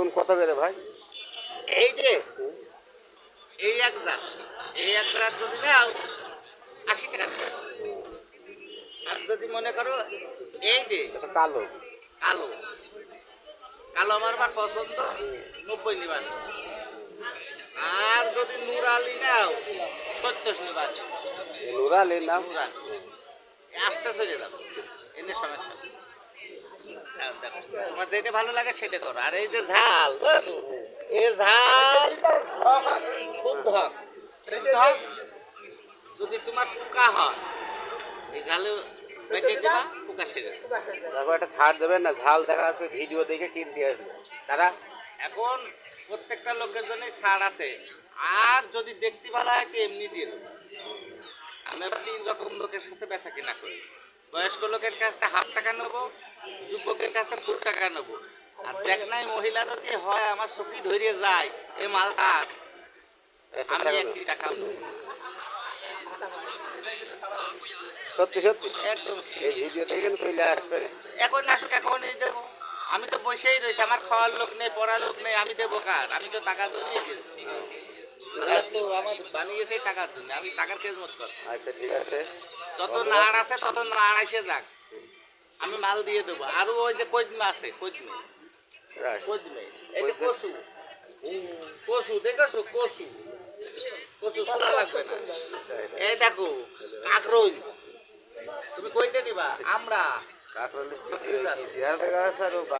বেগুন কত করে ভাই? এই যে এই এক জাত এই এক জাত যদি নাও আশি টাকা আর যদি মনে করো এই যে এটা কালো। কালো। কালো আমার আমার পছন্দ নব্বই নিবার। আর যদি নুরালি নাও সত্তর নিবার। এই নুরালি নাম নুরালি। আস্তে চলে যাব। এনে সমস্যা তোমার যেটা ভালো লাগে সেটা করো। আর এই যে ঝাল ঝাল খুব ধক। ধক যদি তোমার পোকা হয় এই ঝালে বেঁচে দিবা পোকা সেরে দেবে। দেখো একটা ছাড় দেবেন না ঝাল দেখা ভিডিও দেখে কিনতে আসবে। তারা এখন প্রত্যেকটা লোকের জন্য ছাড় আছে। আর যদি দেখতে ভালো হয় তো এমনি দিয়ে দেবো। আমি আবার তিন রকম লোকের সাথে বেচা কিনা করি। বয়স্ক লোকের কাছ থেকে হাফ টাকা নেব যুবকের কাছ থেকে ফুল টাকা নেব। আর দেখ নাই মহিলা যদি হয় আমার চকি ধরিয়ে যায় এই মালটা একটা আমি একটি টাকা নেব। সত্যি সত্যি? একদম এই ভিডিও দেখে চলে আসবে। এখন আসুক এখন এই দেবো। আমি তো বসেই রয়েছি আমার খাওয়ার লোক নেই পড়ার লোক নেই আমি দেবো কার? আমি তো টাকা তো আমার বানিয়েছে টাকার জন্য আমি টাকার খেজমত কর আচ্ছা ঠিক আছে। যত নাড় আছে তত নাড় এসে যাক। আমি মাল দিয়ে দেবো। আরও ওই যে কদমে আছে কদমে রাইট এই যে কচু। কচু দেখেছ? কচু। কচু সোনা লাগবে না? এই দেখো কাকরোল। তুমি কইতে দিবা আমরা। কাকরলি